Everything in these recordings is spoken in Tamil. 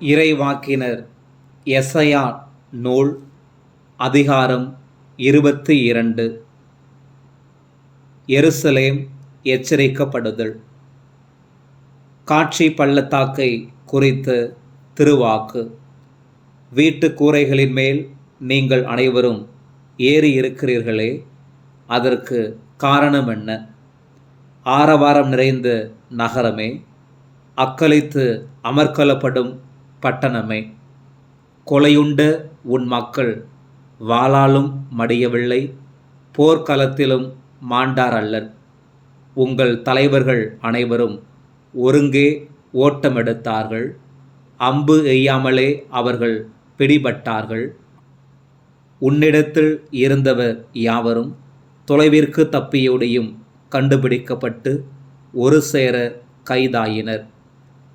இறைவாக்கினர் எசையா நூல் அதிகாரம் இருபத்தி இரண்டு. எருசலேம் எச்சரிக்கப்படுதல். காட்சி பள்ளத்தாக்கை குறித்து திருவாக்கு. வீட்டு கூரைகளின் மேல் நீங்கள் அனைவரும் ஏறி இருக்கிறீர்களே அதற்கு காரணம் என்ன? ஆரவாரம் நிறைந்த நகரமே அக்கலைத்து அமர்க்கலப்படும் பட்டணமே. கொலையுண்ட உன் மக்கள். வாளாலும் மடியவில்லை. போர்க்களத்திலும் மாண்டார் அல்லர். உங்கள் தலைவர்கள் அனைவரும் ஒருங்கே ஓட்டமெடுத்தார்கள். அம்பு எய்யாமலே அவர்கள் பிடிபட்டார்கள். உன்னிடத்தில் இருந்தவர் யாவரும் தொலைவிற்கு தப்பியோடையும் கண்டுபிடிக்கப்பட்டு ஒரு சேர கைதாயினர்.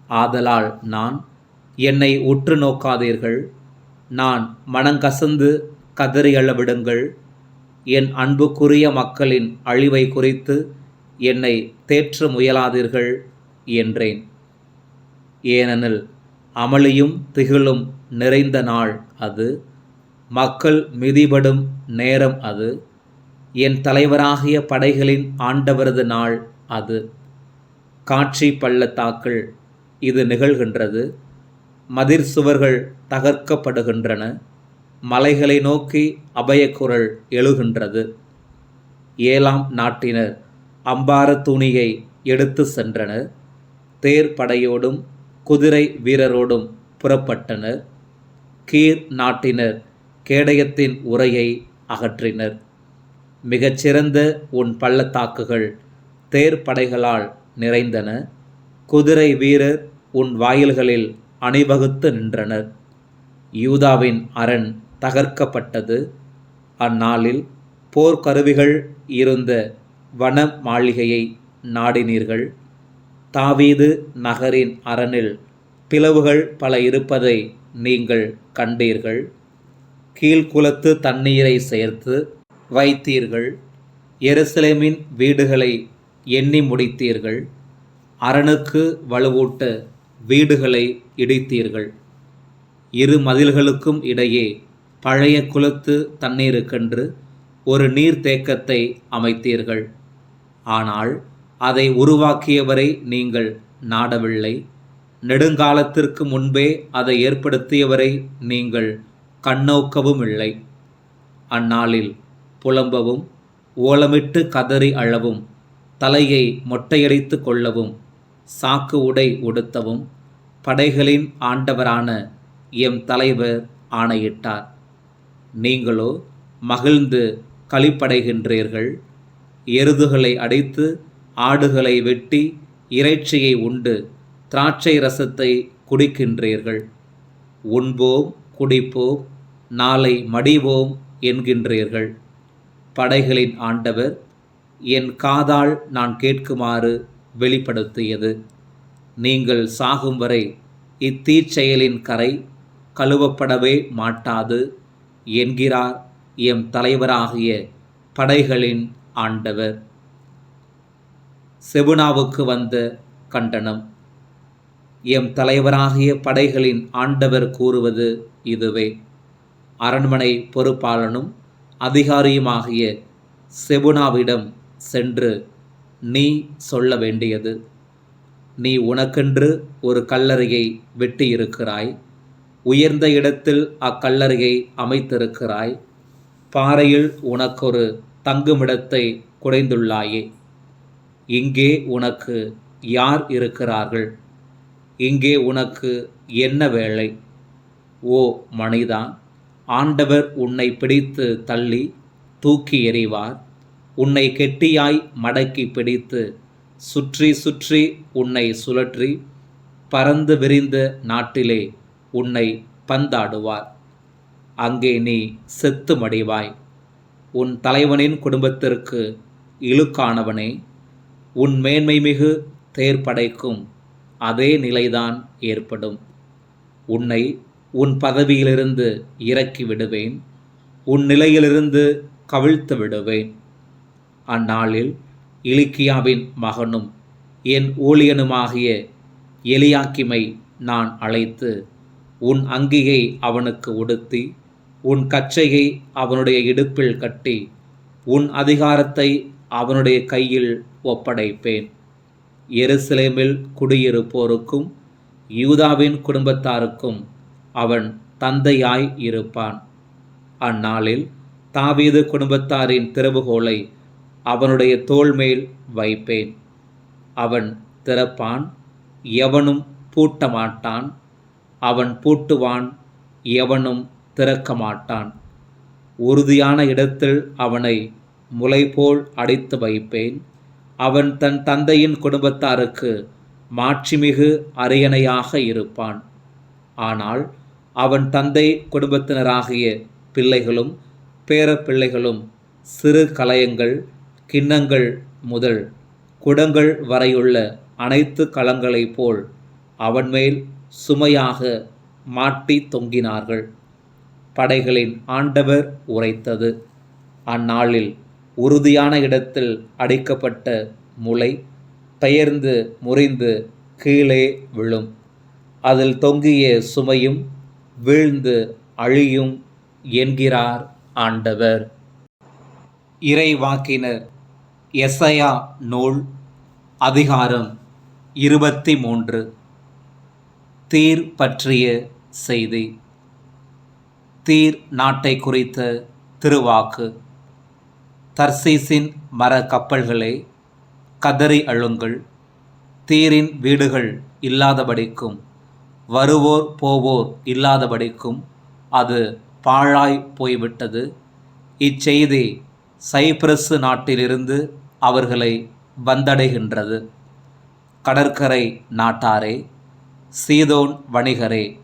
ஆதலால் நான் என்னை உற்று நோக்காதீர்கள். நான் மனங்கசந்து கதறி அழவிடுங்கள். என் அன்புக்குரிய மக்களின் அழிவை குறித்து என்னை தேற்ற முயலாதீர்கள் என்றேன். ஏனெனில் அமளியும் திகிலும் நிறைந்த நாள் அது. மக்கள் மிதிபடும் நேரம் அது. என் தலைவராகிய படைகளின் ஆண்டவரது நாள் அது. காட்சி பள்ளத்தாக்கள் இது நிகழ்கின்றது. மதிர் சுவர்கள் தகர்க்கப்படுகின்றன. மலைகளை நோக்கி அபயக்குரல் எழுகின்றது. ஏழாம் நாட்டினர் அம்பார துணியை எடுத்து சென்றனர். தேர் படையோடும் குதிரை வீரரோடும் புறப்பட்டனர். கீர் நாட்டினர் கேடயத்தின் உரையை அகற்றினர். மிகச்சிறந்த உன் பள்ளத்தாக்குகள் தேர் படைகளால் நிறைந்தன. குதிரை வீரர் உன் வாயில்களில் அணிவகுத்து நின்றனர். யூதாவின் அரண் தகர்க்கப்பட்டது. அந்நாளில் போர்க்கருவிகள் இருந்த வன மாளிகையை நாடினீர்கள். தாவீது நகரின் அரணில் பிளவுகள் பல இருப்பதை நீங்கள் கண்டீர்கள். கீழ்குலத்து தண்ணீரை சேர்த்து வைத்தீர்கள். எருசலேமின் வீடுகளை எண்ணி முடித்தீர்கள். அரணுக்கு வலுவூட்ட வீடுகளை இடித்தீர்கள். இரு மதில்களுக்கும் இடையே பழைய குலத்து தண்ணீருக்கென்று ஒரு நீர்த்தேக்கத்தை அமைத்தீர்கள். ஆனால் அதை உருவாக்கியவரை நீங்கள் நாடவில்லை. நெடுங்காலத்திற்கு முன்பே அதை ஏற்படுத்தியவரை நீங்கள் கண்ணோக்கவும் இல்லை. அந்நாளில் புலம்பவும் ஓலமிட்டு கதறி அழவும் தலையை மொட்டையடித்து கொள்ளவும் சாக்கு உடை உடுத்தவும் படைகளின் ஆண்டவரான எம் தலைவர் ஆணையிட்டார். நீங்களோ மகிழ்ந்து களிப்படைகின்றீர்கள். எருதுகளை அடைத்து ஆடுகளை வெட்டி இறைச்சியை உண்டு திராட்சை ரசத்தை குடிக்கின்றீர்கள். உண்போம் குடிப்போம் நாளை மடிவோம் என்கின்றீர்கள். படைகளின் ஆண்டவர் என் காதால் நான் கேட்குமாறு வெளிப்படுத்தியது. நீங்கள் சாகும் வரை இத்தீச்செயலின் கரை கழுவப்படவே மாட்டாது என்கிறார் எம் தலைவராகிய படைகளின் ஆண்டவர். செபுனாவுக்கு வந்த கண்டனம். எம் தலைவராகிய படைகளின் ஆண்டவர் கூறுவது இதுவே. அரண்மனை பொறுப்பாளனும் அதிகாரியுமாகிய செபுனாவிடம் சென்று நீ சொல்ல வேண்டியது. நீ உனக்கென்று ஒரு கல்லறையை வெட்டியிருக்கிறாய். உயர்ந்த இடத்தில் அக்கல்லறையை அமைத்திருக்கிறாய். பாறையில் உனக்கொரு தங்குமிடத்தை குடைந்துள்ளாயே. இங்கே உனக்கு யார் இருக்கிறார்கள்? இங்கே உனக்கு என்ன வேலை? ஓ மனிதா ஆண்டவர் உன்னை பிடித்து தள்ளி தூக்கி எறிவார். உன்னை கெட்டியாய் மடக்கி பிடித்து சுற்றி சுற்றி உன்னை சுழற்றி பறந்து விரிந்த நாட்டிலே உன்னை பந்தாடுவார். அங்கே நீ செத்து மடிவாய் உன் தலைவனின் குடும்பத்திற்கு இழுக்கானவனே உன் மேன்மை மிகு தேர்ப்படைக்கும் அதே நிலைதான் ஏற்படும். உன்னை உன் பதவியிலிருந்து இறக்கி விடுவேன் உன் நிலையிலிருந்து கவிழ்த்து விடுவேன் அந்நாளில் இலிக்கியாவின் மகனும் என் ஊழியனுமாகிய எலியாக்கிமை நான் அழைத்து உன் அங்கியை அவனுக்கு உடுத்தி உன் கச்சையை அவனுடைய இடுப்பில் கட்டி உன் அதிகாரத்தை அவனுடைய கையில் ஒப்படைப்பேன். எருசலேமில் குடியிருப்போருக்கும் யூதாவின் குடும்பத்தாருக்கும் அவன் தந்தையாய் இருப்பான். அந்நாளில் தாவீது குடும்பத்தாரின் திறவுகோலை அவனுடைய தோள்மேல் வைப்பேன். அவன் திறப்பான் எவனும் பூட்ட மாட்டான் அவன் பூட்டுவான் எவனும் திறக்க மாட்டான் உறுதியான இடத்தில் அவனை முளைபோல் அடைத்து வைப்பேன். அவன் தன் தந்தையின் குடும்பத்தாருக்கு மாட்சிமிகு அரியணையாக இருப்பான். ஆனால் அவன் தந்தை குடும்பத்தினராகிய பிள்ளைகளும் பேரப்பிள்ளைகளும் சிறு கலயங்கள் கிண்ணங்கள் முதல் குடங்கள் வரையுள்ள அனைத்து களங்களைப் போல் அவன் மேல் சுமையாக மாட்டி தொங்கினார்கள். படைகளின் ஆண்டவர் உரைத்தது. அந்நாளில் உறுதியான இடத்தில் அடிக்கப்பட்ட முளை பெயர்ந்து முறிந்து கீழே விழும். அதில் தொங்கிய சுமையும் வீழ்ந்து அழியும் என்கிறார் ஆண்டவர். இறைவாக்கினர் எசையா நூல் அதிகாரம் இருபத்தி மூன்று தீர் பற்றிய செய்தி. தீர் நாட்டை குறித்த திருவாக்கு. தர்சீசின் மர கப்பல்களே கதறி அழுங்கள். தீரின் வீடுகள் இல்லாதபடிக்கும் வருவோர் போவோர் இல்லாதபடிக்கும் அது பாழாய் போய்விட்டது. இச்செய்தி சைப்ரஸ் நாட்டிலிருந்து அவர்களை வந்தடைகின்றது. கடற்கரை நாட்டாரே சீதோன் வணிகரே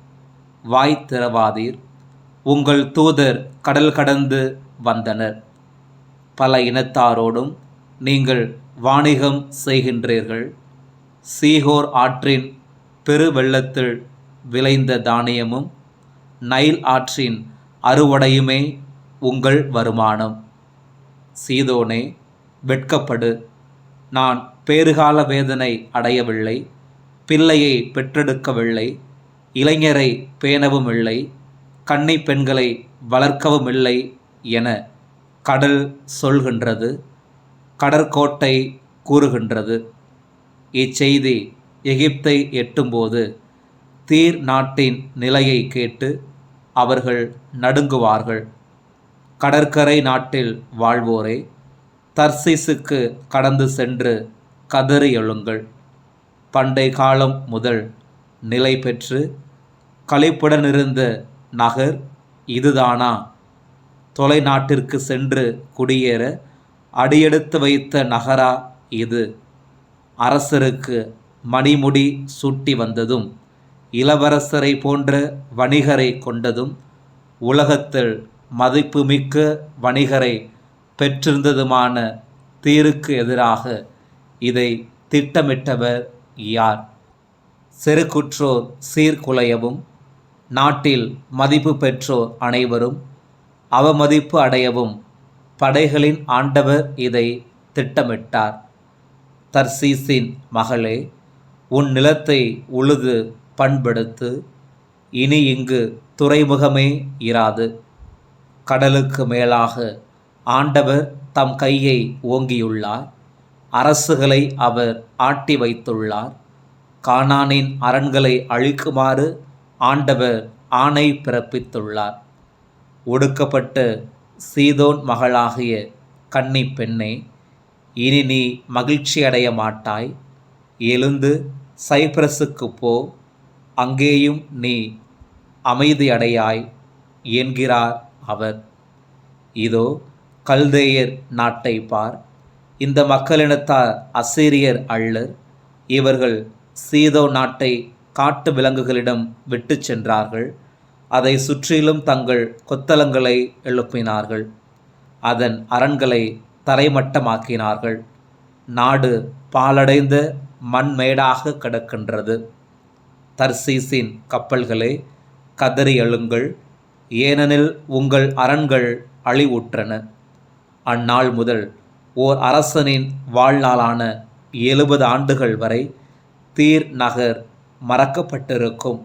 வாய் திறவாதீர். உங்கள் தூதர் கடல் கடந்து வந்தனர். பல இனத்தாரோடும் நீங்கள் வாணிகம் செய்கின்றீர்கள். சீகோர் ஆற்றின் பெரு வெள்ளத்தில் விளைந்த தானியமும் நைல் ஆற்றின் அறுவடையுமே உங்கள் வருமானம். சீதோனே வெட்கப்படு. நான் பேறுகால வேதனை அடையவில்லை பிள்ளையை பெற்றெடுக்கவில்லை இளைஞரை பேணவும் இல்லை கன்னி பெண்களை வளர்க்கவும் இல்லை என கடல் சொல்கின்றது கடற்கோட்டை கூறுகின்றது. இச்செய்தி எகிப்தை எட்டும்போது தீர் நாட்டின் நிலையை கேட்டு அவர்கள் நடுங்குவார்கள். கடற்கரை நாட்டில் வாழ்வோரே தர்சிஸுக்கு கடந்து சென்று கதறி எழுங்கள். பண்டை காலம் முதல் நிலை பெற்று களைப்புடனிருந்த நகர் இதுதானா? தொலைநாட்டிற்கு சென்று குடியேற அடியெடுத்து வைத்த நகரா இது? அரசருக்கு மணிமுடி சூட்டி வந்ததும் இளவரசரை போன்ற வணிகரை கொண்டதும் உலகத்தில் மதிப்புமிக்க வணிகரை பெற்றிருந்ததுமான தீருக்கு எதிராக இதை திட்டமிட்டவர் யார்? செருக்குற்றோர் சீர்குலையவும் நாட்டில் மதிப்பு பெற்றோர் அனைவரும் அவமதிப்பு அடையவும் படைகளின் ஆண்டவர் இதை திட்டமிட்டார். தர்சீசின் மகளே உன் நிலத்தை உழுது பண்படுத்து இனி இங்கு துறைமுகமே இராது. கடலுக்கு மேலாக ஆண்டவர் தம் கையை ஓங்கியுள்ளார். அரசுகளை அவர் ஆட்டி வைத்துள்ளார். கானானின் அரண்களை அழிக்குமாறு ஆண்டவர் ஆணை பிறப்பித்துள்ளார். ஒடுக்கப்பட்ட சீதோன் மகளாகிய கன்னி பெண்ணே இனி நீ மகிழ்ச்சி அடைய மாட்டாய். எழுந்து சைப்ரஸுக்கு போ அங்கேயும் நீ அமைதியடையாய் என்கிறார் அவர். இதோ கல்தேயர் நாட்டை பார். இந்த மக்களினத்தார் அசீரியர் அள்ளர் இவர்கள் சீதோ நாட்டை காட்டு விலங்குகளிடம் விட்டு சென்றார்கள். அதை சுற்றிலும் தங்கள் கொத்தளங்களை எழுப்பினார்கள். அதன் அரண்களை தரைமட்டமாக்கினார்கள். நாடு பாலடைந்த மண்மேடாக கிடக்கின்றது. தர்சீசின் கப்பல்களே கதறி எழுங்கள். ஏனெனில் உங்கள் அரண்கள் அழிவுற்றன. அந்நாள் முதல் ஓர் அரசனின் வாழ்நாளான எழுபது ஆண்டுகள் வரை தீர் நகர் மறக்கப்பட்டிருக்கும்.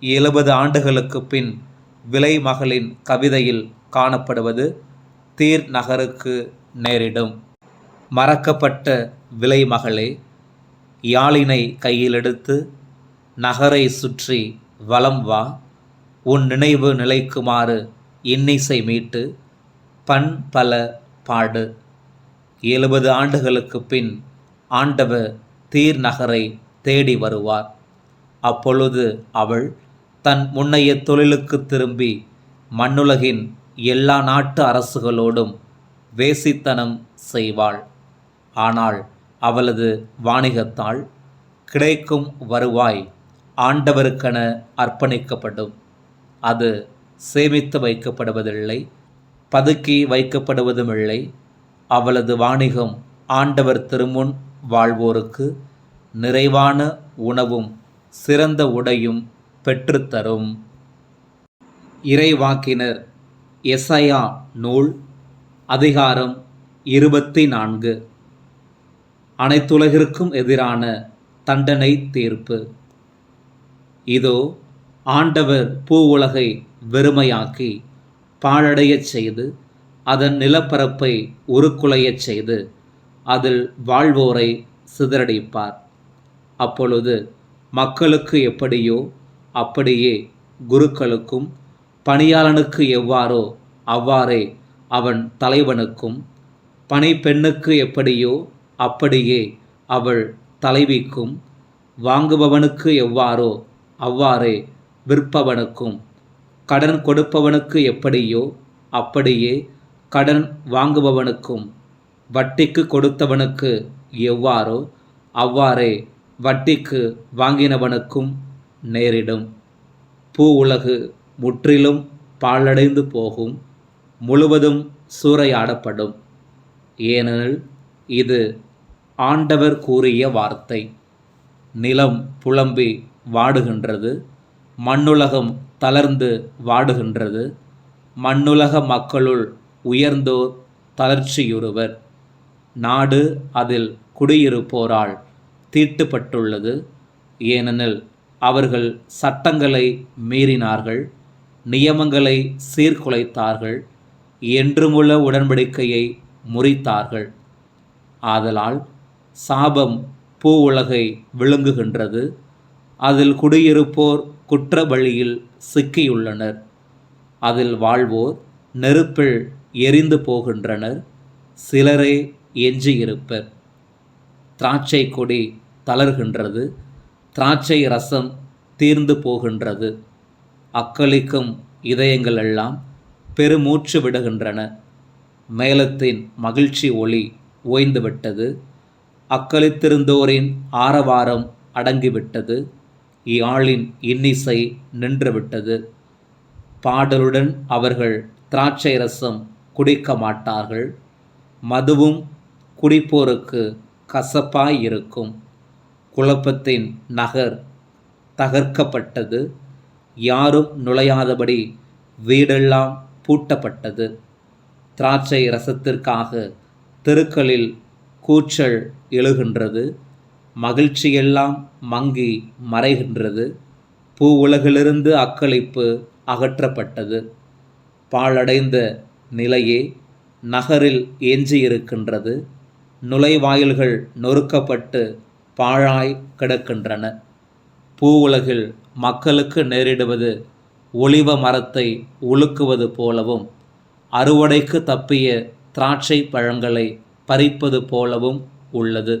எழுபது ஆண்டுகளுக்கு பின் விலைமகளின் கவிதையில் காணப்படுவது தீர் நகருக்கு நேரிடும். மறக்கப்பட்ட விலைமகளே யாழினை கையிலெடுத்து நகரை சுற்றி வலம் வா. உன் நினைவு நிலைக்குமாறு இன்னிசை மீட்டு பண் பல பாடு. எழுபது ஆண்டுகளுக்கு பின் ஆண்டவர் தீர் நகரை தேடி வருவார். அப்பொழுது அவள் தன் முன்னைய தொழிலுக்கு திரும்பி மண்ணுலகின் எல்லா நாட்டு அரசுகளோடும் வேசித்தனம் செய்வாள். ஆனால் அவளது வாணிகத்தால் கிடைக்கும் வருவாய் ஆண்டவருக்கென அர்ப்பணிக்கப்படும். அது சேமித்து வைக்கப்படுவதில்லை. பதுக்கி வைக்கப்படுவதுமில்லை. அவளது வாணிகம் ஆண்டவர் திருமுன் வாழ்வோருக்கு நிறைவான உணவும் சிறந்த உடையும் பெற்றுத்தரும். இறைவாக்கினர் எசையா நூல் அதிகாரம் இருபத்தி நான்கு அனைத்துலகிற்கும் எதிரான தண்டனை தீர்ப்பு. இதோ ஆண்டவர் பூ உலகை வெறுமையாக்கி பாழடையச் செய்து அதன் நிலப்பரப்பை உருக்குலையச் செய்து அதில் வாழ்வோரை சிதறடிப்பார். அப்பொழுது மக்களுக்கு எப்படியோ அப்படியே குருக்களுக்கும் பணியாளனுக்கு எவ்வாறோ அவ்வாறே அவன் தலைவனுக்கும் பணிப்பெண்ணுக்கு எப்படியோ அப்படியே அவள் தலைவிக்கும் வாங்குபவனுக்கு எவ்வாறோ அவ்வாறே விற்பவனுக்கும் கடன் கொடுப்பவனுக்கு எப்படியோ அப்படியே கடன் வாங்குபவனுக்கும் வட்டிக்கு கொடுத்தவனுக்கு எவ்வாறோ அவ்வாறே வட்டிக்கு வாங்கினவனுக்கும் நேரிடும். பூ உலகு முற்றிலும் பாழடைந்து போகும் முழுவதும் சூறையாடப்படும். ஏனெனில் இது ஆண்டவர் கூறிய வார்த்தை. நிலம் புலம்பி வாடுகின்றது மண்ணுலகம் தளர்ந்து வாடுகின்றது. மண்ணுலக மக்களுள் உயர்ந்தோர் தளர்ச்சியுறுவர். நாடு அதில் குடியிருப்போரால் தீட்டுப்பட்டுள்ளது. ஏனெனில் அவர்கள் சட்டங்களை மீறினார்கள் நியமங்களை சீர்குலைத்தார்கள் என்றுமுள்ள உடன்படிக்கையை முறித்தார்கள். ஆதலால் சாபம் பூ உலகை விழுங்குகின்றது. அதில் குடியிருப்போர் குற்ற வழியில் சிக்கியுள்ளனர். அதில் வாழ்வோர் நெருப்பில் எரிந்து போகின்றனர். சிலரே எஞ்சியிருப்பர். திராட்சை கொடி தளர்கின்றது. திராட்சை ரசம் தீர்ந்து போகின்றது. அக்களிக்கும் இதயங்கள் எல்லாம் பெருமூச்சு விடுகின்றன. மேலத்தின் மகிழ்ச்சி ஒளி ஓய்ந்துவிட்டது. அக்களித்திருந்தோரின் ஆரவாரம் அடங்கிவிட்டது. யாழின் இன்னிசை நின்றுவிட்டது. பாடலுடன் அவர்கள் திராட்சை ரசம் குடிக்க மாட்டார்கள். மதுவும் குடிப்போருக்கு கசப்பாய் இருக்கும் குழப்பத்தின் நகர் தகர்க்கப்பட்டது. யாரும் நுழையாதபடி வீடெல்லாம் பூட்டப்பட்டது. திராட்சை ரசத்திற்காக தெருக்களில் கூச்சல் எழுகின்றது. மகிழ்ச்சியெல்லாம் மங்கி மறைகின்றது. பூ உலகிலிருந்து அக்களிப்பு அகற்றப்பட்டது. பாழடைந்த நிலையே நகரில் எஞ்சியிருக்கின்றது நுழைவாயில்கள் நொறுக்கப்பட்டு பாழாய் கிடக்கின்றன. பூ உலகில் மக்களுக்கு நேரிடுவது ஒளிவ மரத்தை உலுக்குவது போலவும் அறுவடைக்கு தப்பிய திராட்சை பழங்களை பறிப்பது போலவும் உள்ளது.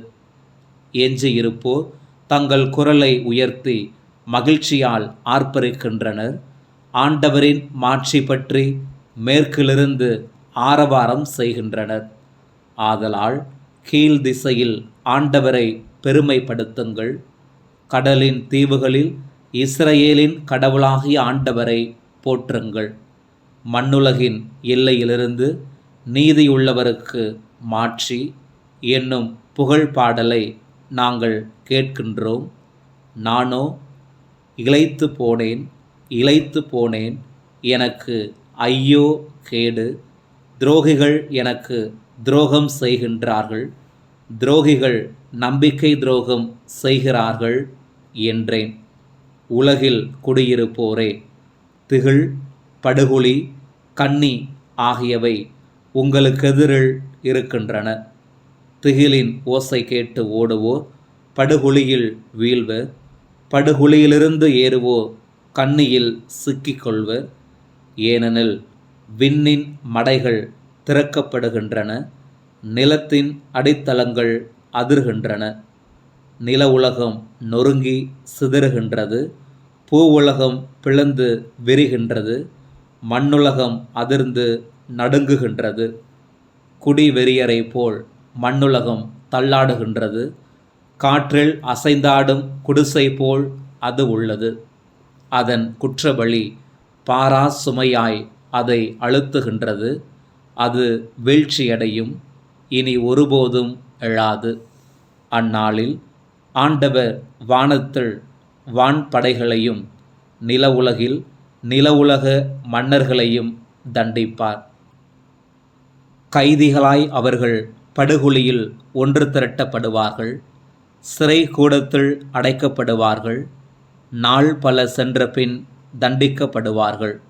எஞ்சியிருப்போர் தங்கள் குரலை உயர்த்தி மகிழ்ச்சியால் ஆர்ப்பரிக்கின்றனர். ஆண்டவரின் மாட்சி பற்றி மேற்கிலிருந்து ஆரவாரம் செய்கின்றனர். ஆதலால் கீழ் திசையில் ஆண்டவரை பெருமைப்படுத்துங்கள். கடலின் தீவுகளில் இஸ்ரேலின் கடவுளாகிய ஆண்டவரை போற்றுங்கள். மண்ணுலகின் எல்லையிலிருந்து நீதியுள்ளவருக்கு மாற்றி என்னும் புகழ் பாடலை நாங்கள் கேட்கின்றோம். நானோ இளைத்து போனேன் இளைத்து போனேன் எனக்கு ஐயோ கேடு. துரோகிகள் எனக்கு துரோகம் செய்கின்றார்கள். துரோகிகள் நம்பிக்கை துரோகம் செய்கிறார்கள் என்றேன். உலகில் குடியிருப்போரே திகில் படுகுழி கன்னி ஆகியவை உங்களுக்கெதிரில் இருக்கின்றன. திகிலின் ஓசை கேட்டு ஓடுவோர் படுகுழியில் வீழ்வர் படுகுழியிலிருந்து ஏறுவோர் கண்ணியில் சிக்கிக்கொள்வர் ஏனெனில் விண்ணின் மடைகள் திறக்கப்படுகின்றன. நிலத்தின் அடித்தளங்கள் அதிர்கின்றன. நில உலகம் நொறுங்கி சிதறுகின்றது. பூ உலகம் பிளந்து விரிகின்றது. மண்ணுலகம் அதிர்ந்து நடுங்குகின்றது. குடி வெறியரை போல் மண்ணுலகம் தள்ளாடுகின்றது. காற்றில் அசைந்தாடும் குடிசை போல் அது உள்ளது. அதன் குற்றவழி பாரா சுமையாய் அதை அழுத்துகின்றது. அது வீழ்ச்சியடையும் இனி ஒருபோதும் எழாது. அந்நாளில் ஆண்டவர் வானத்தில் வான்படைகளையும் நில உலகில் நில உலக மன்னர்களையும் தண்டிப்பார். கைதிகளாய் அவர்கள் படுகொலியில் ஒன்று திரட்டப்படுவார்கள் சிறை கூடத்தில் அடைக்கப்படுவார்கள் நாள் பல சென்ற பின் தண்டிக்கப்படுவார்கள்.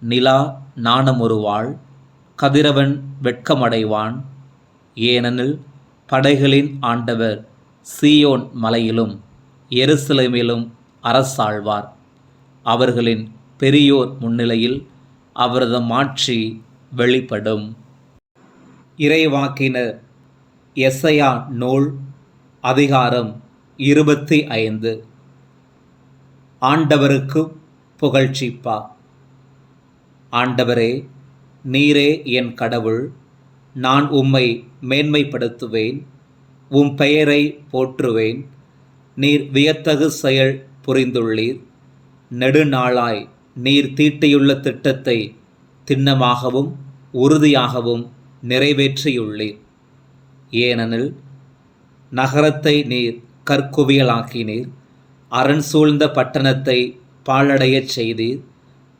நிலா நாணமுறுவாள் கதிரவன் வெட்கமடைவான். ஏனெனில் படைகளின் ஆண்டவர் சீயோன் மலையிலும் எருசலேமிலும் அரசாழ்வார். அவர்களின் பெரியோர் முன்னிலையில் அவரது மாட்சி வெளிப்படும். இறைவாக்கினர் எஸ்ஐயா நூல் அதிகாரம் இருபத்தி ஐந்து. ஆண்டவருக்கு புகழ்ச்சிப்பா. ஆண்டவரே நீரே என் கடவுள் நான் உம்மை மேன்மைப்படுத்துவேன் உம் பெயரை போற்றுவேன் நீர் வியத்தகு செயல் புரிந்துள்ளீர் நெடுநாளாய் நீர் தீட்டியுள்ள திட்டத்தை திண்ணமாகவும் உறுதியாகவும் நிறைவேற்றியுள்ளீர். ஏனெனில் நகரத்தை நீர் கற்குவியலாக்கினீர். அரண் சூழ்ந்த பட்டணத்தை பாழடையச் செய்தீர்.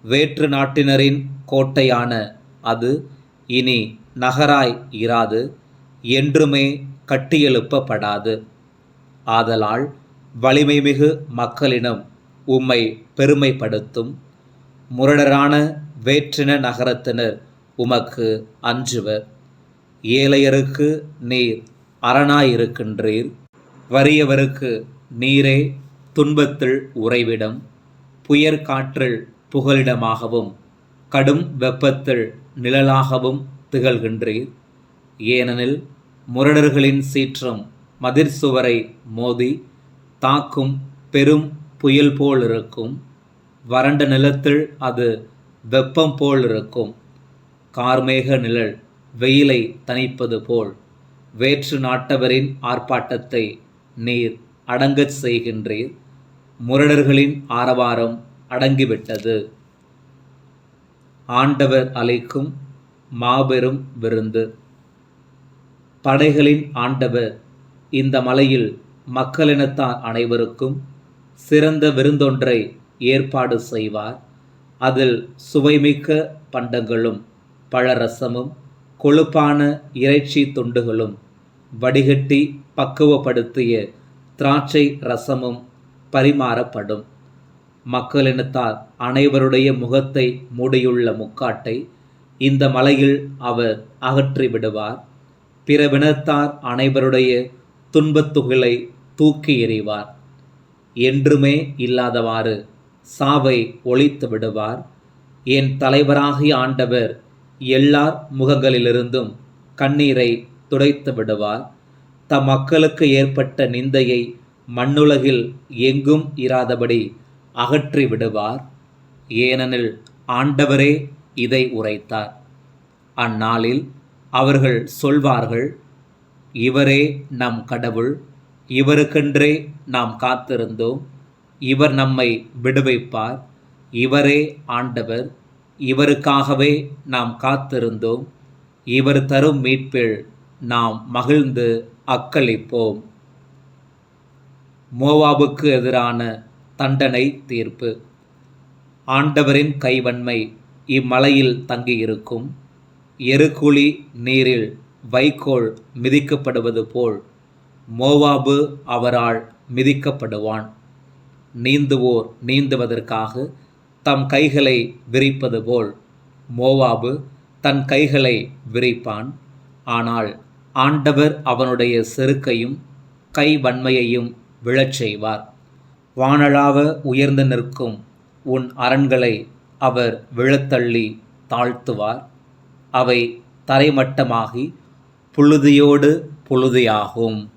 வேற்று நாட்டினரின் கோட்டையான அது இனி நகராய் இராது என்றுமே கட்டியெழுப்பப்படாது. ஆதலால் வலிமைமிகு மக்களிடம் உம்மை பெருமைப்படுத்தும். முரடரான வேற்றின நகரத்தினர் உமக்கு அஞ்சுவர். ஏழையருக்கு நீர் அரணாயிருக்கின்றீர். வறியவருக்கு நீரே துன்பத்தில் உறைவிடம். புயற் காற்றில் புகலிடமாகவும் கடும் வெப்பத்தில் நிழலாகவும் திகழ்கின்றீர். ஏனெனில் முரடர்களின் சீற்றம் மதிர் சுவரை மோதி தாக்கும் பெரும் புயல் போல் இருக்கும் வறண்ட நிலத்தில் அது வெப்பம் போல் இருக்கும் கார்மேக நிழல் வெயிலை தணிப்பது போல். வேற்று நாட்டவரின் ஆர்ப்பாட்டத்தை நீர் அடங்கச் செய்கின்றீர். முரடர்களின் ஆரவாரம் அடங்கிவிட்டது. ஆண்டவர் அழைக்கும் மாபெரும் விருந்து. படைகளின் ஆண்டவர் இந்த மலையில் மக்களினத்தார் அனைவருக்கும் சிறந்த விருந்தொன்றை ஏற்பாடு செய்வார். அதில் சுவைமிக்க பண்டங்களும் பழரசமும் கொழுப்பான இறைச்சி துண்டுகளும் வடிகட்டி பக்குவப்படுத்திய திராட்சை ரசமும் பரிமாறப்படும். மக்களினத்தார் அனைவருடைய முகத்தை மூடியுள்ள முக்காட்டை இந்த மலையில் அவர் அகற்றி விடுவார் பிறவினத்தார் அனைவருடைய துன்பத்துகளை தூக்கி எறிவார். என்றுமே இல்லாதவாறு சாவை ஒழித்து விடுவார். என் தலைவராகி ஆண்டவர் எல்லார் முகங்களிலிருந்தும் கண்ணீரை துடைத்து விடுவார். தம் மக்களுக்கு ஏற்பட்ட நிந்தையை மண்ணுலகில் எங்கும் இராதபடி அகற்றி விடுவார். ஏனெனில் ஆண்டவரே இதை உரைத்தார். அந்நாளில் அவர்கள் சொல்வார்கள் இவரே நம் கடவுள் இவருக்கென்றே நாம் காத்திருந்தோம். இவர் நம்மை விடுவிப்பார். இவரே ஆண்டவர் இவருக்காகவே நாம் காத்திருந்தோம். இவர் தரும் மீட்பில் நாம் மகிழ்ந்து அக்களிப்போம். மோவாபுக்கு எதிரான தண்டனை தீர்ப்பு. ஆண்டவரின் கைவன்மை இம்மலையில் தங்கியிருக்கும். எருக்குழி நீரில் வைக்கோல் மிதிக்கப்படுவது போல் மோவாபு அவரால் மிதிக்கப்படுவான். நீந்துவோர் நீந்துவதற்காக தம் கைகளை விரிப்பது போல் மோவாபு தன் கைகளை விரிப்பான். ஆனால் ஆண்டவர் அவனுடைய செருக்கையும் கை வன்மையையும் விழச் செய்வார். வானளாவ உயர்ந்து நிற்கும் உன் அரண்களை அவர் விழத்தள்ளி தாழ்த்துவார். அவை தரைமட்டமாகி புழுதியோடு புழுதியாகும்.